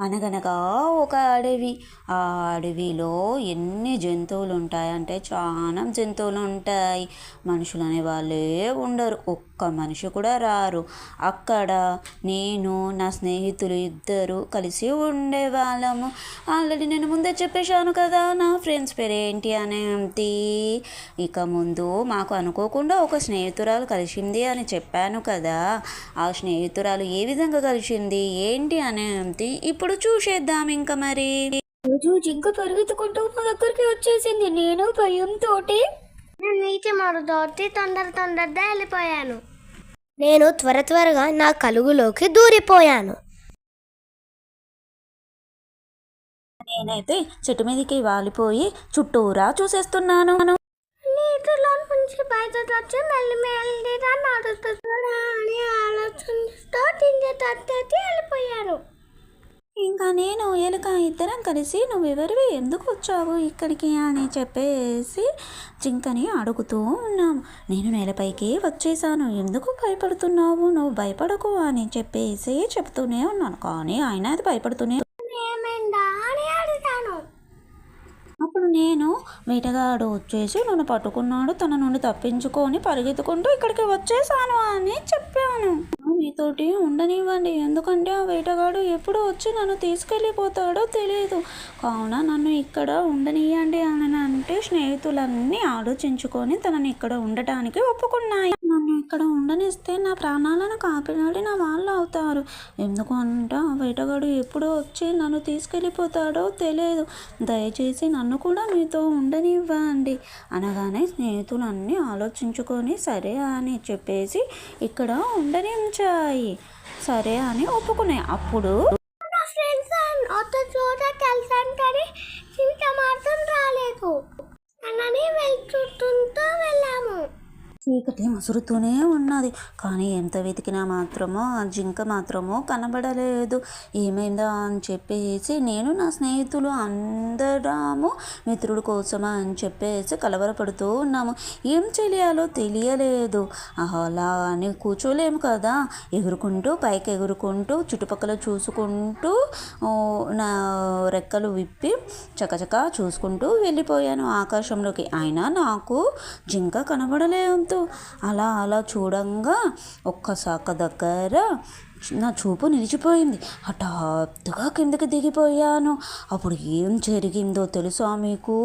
అనగనగా ఒక అడవి. ఆ అడవిలో ఎన్ని జంతువులు ఉంటాయంటే చాలా జంతువులు ఉంటాయి మనుషులు అనే వాళ్ళే ఉండరు. ఒక్క మనిషి కూడా రారు. అక్కడ నేను నా స్నేహితులు ఇద్దరు కలిసి ఉండేవాళ్ళము. ఆల్రెడీ నేను ముందే చెప్పేశాను కదా నా ఫ్రెండ్స్ పేరు ఏంటి అనేది ఇక ముందు మాకు అనుకోకుండా ఒక స్నేహితురాలు కలిసింది అని చెప్పాను కదా. ఆ స్నేహితురాలు ఏ విధంగా కలిసింది ఏంటి అనేది ఇప్పుడు చూసేద్దాం ఇంకా మరి. రోజు జింక పరిగెత్తుకుంటూ మా దగ్గరికి వచ్చేసింది. నేను భయంతో నీటి మరుదోటి తొందర తొందరగా వెళ్ళిపోయాను. నేను త్వర త్వరగా నా కలుగులోకి దూరిపోయాను. నేనైతే చెట్టు మీదకి వాలిపోయి చుట్టూరా చూసేస్తున్నాను. నీటిలో నుంచి బయటకు వచ్చి మెల్లి మెల్లిగా నడుస్తుందా అని ఆలోచిస్తూ తిండి తట్టేసి వెళ్ళిపోయాను. ఇంకా నేను ఎలుక ఇద్దరం కలిసి నువ్వెవరివి? ఎందుకు వచ్చావు ఇక్కడికి అని చెప్పేసి జింకని అడుగుతూ ఉన్నాము. నేను నేలపైకి వచ్చేసాను ఎందుకు భయపడుతున్నావు? నువ్వు భయపడకు అని చెప్పేసి చెప్తూనే ఉన్నాను. కానీ ఆయన అది భయపడుతూనే అప్పుడు నేను వేటగాడు వచ్చేసి నన్ను పట్టుకున్నాడు. తన నుండి తప్పించుకొని పరిగెత్తుకుంటూ ఇక్కడికి వచ్చేసాను అని చెప్పాను. నీతోటి ఉండనివ్వండి. ఎందుకంటే ఆ వేటగాడు ఎప్పుడు వచ్చి నన్ను తీసుకెళ్ళిపోతాడో తెలియదు కావున నన్ను ఇక్కడ ఉండనియండి అని అంటే స్నేహితులన్నీ ఆలోచించుకొని తనని ఇక్కడ ఉండటానికి ఒప్పుకున్నాయి. ఇక్కడ ఉండనిస్తే నా ప్రాణాలను కాపాడి నా వాళ్ళు అవుతారు. ఎందుకంటే ఆ వేటగాడు ఎప్పుడు వచ్చి నన్ను తీసుకెళ్ళిపోతాడో తెలియదు. దయచేసి నన్ను కూడా మీతో ఉండనివ్వండి అనగానే స్నేహితులన్నీ ఆలోచించుకొని సరే అని చెప్పేసి ఇక్కడ ఉండనించాయి. సరే అని ఒప్పుకున్నాయి అప్పుడు ఫ్రెండ్స్ ఒక చోట కలిసాను కానీ మాత్రం రాలేదు. చీకటి ముసురుతూనే ఉన్నది. కానీ ఎంత వెతికినా మాత్రమో ఆ జింక మాత్రమో కనబడలేదు. ఏమైందా అని చెప్పేసి నేను నా స్నేహితులు అందరము మిత్రుడు కోసమా అని చెప్పేసి కలవరపడుతూ ఉన్నాము. ఏం చేయాలో తెలియలేదు. అలా అని కూర్చోలేము కదా. ఎగురుకుంటూ పైకి ఎగురుకుంటూ చుట్టుపక్కల చూసుకుంటూ నా రెక్కలు విప్పి చకచకా చూసుకుంటూ వెళ్ళిపోయాను ఆకాశంలోకి. అయినా నాకు జింక కనబడలేదు. అలా అలా చూడంగా ఒక్క శాఖ దగ్గర నా చూపు నిలిచిపోయింది. హఠాత్తుగా కిందకి దిగిపోయాను. అప్పుడు ఏం జరిగిందో తెలుసా మీకు?